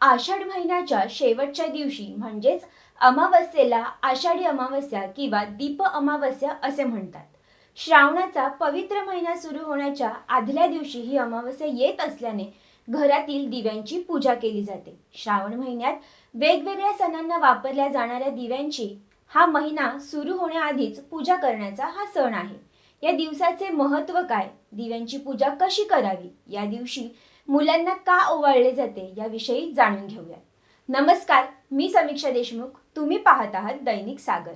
आषाढ महिन्याच्या शेवटच्या दिवशी म्हणजेच अमावस्येला आषाढी अमावस्या किंवा दीप अमावस्या असे म्हणतात. श्रावणाचा पवित्र महिना सुरू होण्याच्या आदल्या दिवशी ही अमावस्या येत असल्याने घरातील दिव्यांची पूजा केली जाते. श्रावण महिन्यात वेगवेगळ्या सणांना वापरल्या जाणाऱ्या दिव्यांची हा महिना सुरू होण्याआधीच पूजा करण्याचा हा सण आहे. या दिवसाचे महत्त्व काय? दिव्यांची पूजा कशी करावी? या दिवशी मुलांना का ओवाळले जाते याविषयी जाणून घेऊया नमस्कार मी समीक्षा देशमुख. तुम्ही पाहत आहात दैनिक सागर.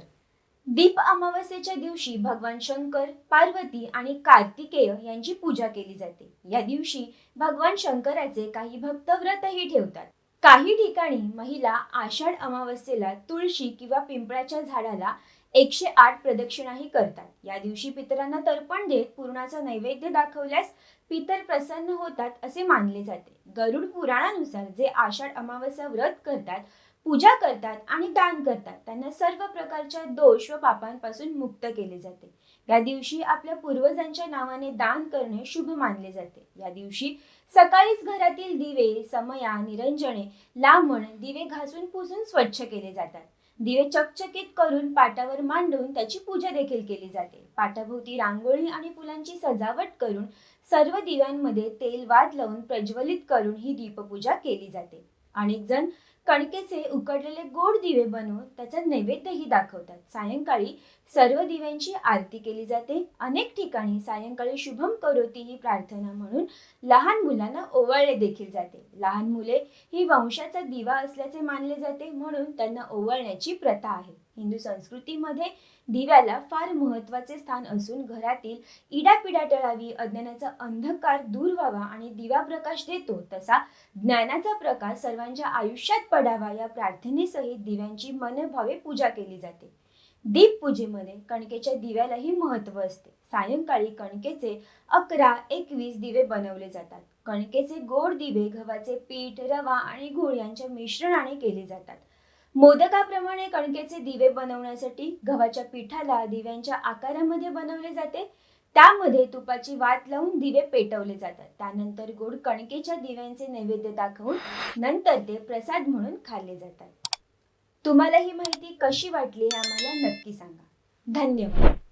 दीप अमावस्येच्या दिवशी भगवान शंकर पार्वती आणि कार्तिकेय यांची पूजा केली जाते. या दिवशी भगवान शंकराचे काही भक्त व्रतही ठेवतात. काही ठिकाणी महिला आषाढ अमावस्येला तुळशी किंवा पिंपळाच्या झाडाला एकशे आठ प्रदक्षिणाही करतात. या दिवशी पितरांना तर्पण देत पूर्णाचा नैवेद्य दाखवल्यास पितर प्रसन्न होतात असे मानले जाते. गरुड पुराणानुसार जे आषाढ अमावस्या व्रत करतात पूजा करतात आणि दान करतात. त्यांना सर्व प्रकारच्या दोष व पापांपासून मुक्त केले जाते. या दिवशी आपल्या पूर्वजांच्या नावाने दान करणे शुभ मानले जाते. या दिवशी सकाळीच घरातील दिवे समया निरंजने लांबण दिवे घासून पुसून स्वच्छ केले जातात. दिवे चकचकीत करून पाटावर मांडून त्याची पूजा देखील केली जाते. पाटाभोवती रांगोळी आणि फुलांची सजावट करून सर्व दिव्यांमध्ये तेल वाद लावून प्रज्वलित करून ही दीपपूजा केली जाते. अनेक जण कणकेचे उकडलेले गोड दिवे बनवून त्याचा नैवेद्यही दाखवतात. सायंकाळी सर्व दिव्यांची आरती केली जाते. अनेक ठिकाणी सायंकाळी शुभम करोती ही प्रार्थना म्हणून लहान मुलांना ओवाळले देखील जाते. लहान मुले ही वंशाचा दिवा असल्याचे मानले जाते म्हणून त्यांना ओवाळण्याची प्रथा आहे. हिंदू संस्कृतीमध्ये दिव्याला फार महत्त्वाचे स्थान असून घरातील इडापिडा टळावी अज्ञानाचा अंधकार दूर व्हावा आणि दिवा प्रकाश देतो तसा ज्ञानाचा प्रकाश सर्वांच्या आयुष्यात पडावा या प्रार्थनेसहित दिव्यांची मनभावे पूजा केली जाते. दीप पूजेमध्ये कणकेच्या दिव्यालाही महत्त्व असते. सायंकाळी कणकेचे अकरा एकवीस दिवे बनवले जातात. कणकेचे गोड दिवे गव्हाचे पीठ रवा आणि गुळ यांच्या मिश्रणाने केले जातात. मोदकाप्रमाणे कणकेचे दिवे बनवण्यासाठी गव्हाच्या पिठाला दिव्यांच्या आकारामध्ये बनवले जाते. त्यामध्ये तुपाची वात लावून दिवे पेटवले जातात. त्यानंतर गोड कणकेच्या दिव्यांचे नैवेद्य दाखवून नंतर ते प्रसाद म्हणून खाल्ले जातात. तुम्हाला ही माहिती कशी वाटली हे आम्हाला नक्की सांगा. धन्यवाद.